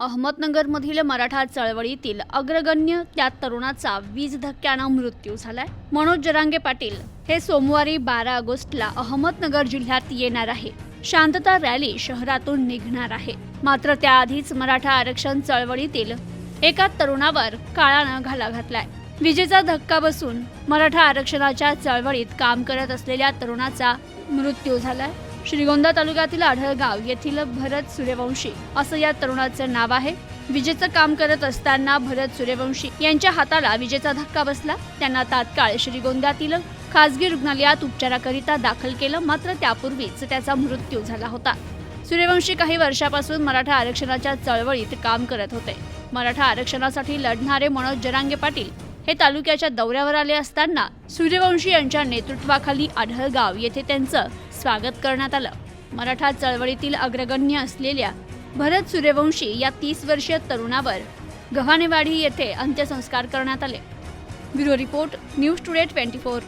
अहमदनगरमधील मराठा चळवळीतील अग्रगण्य त्या तरुणाचा वीज धक्क्यानं मृत्यू झालाय. मनोज जरांगे पाटील हे सोमवारी बारा ऑगस्टला अहमदनगर जिल्ह्यात येणार आहे. शांतता रॅली शहरातून निघणार आहे. मात्र त्याआधीच मराठा आरक्षण चळवळीतील एका तरुणावर काळानं घाला घातलाय. विजेचा धक्का बसून मराठा आरक्षणाच्या चळवळीत काम करत असलेल्या तरुणाचा मृत्यू झालाय. श्रीगोंदा तालुक्यातील आढळगाव येथील भरत सूर्यवंशी असं या तरुणाचं नाव आहे. विजेचं काम करत असताना भरत सूर्यवंशी यांच्या हाताला विजेचा धक्का बसला. त्यांना तात्काळ श्रीगोंद्यातील खासगी रुग्णालयात उपचाराकरिता दाखल केलं. मात्र त्यापूर्वीच त्याचा मृत्यू झाला होता. सूर्यवंशी काही वर्षापासून मराठा आरक्षणाच्या चळवळीत काम करत होते. मराठा आरक्षणासाठी लढणारे मनोज जरांगे पाटील हे तालुक्याच्या दौऱ्यावर आले असताना सूर्यवंशी यांच्या नेतृत्वाखाली आढळगाव येथे त्यांचं स्वागत करण्यात आलं. मराठा चळवळीतील अग्रगण्य असलेल्या भरत सूर्यवंशी या तीस वर्षीय तरुणावर गव्हाणेवाडी येथे अंत्यसंस्कार करण्यात आले. Bureau report news today twenty four.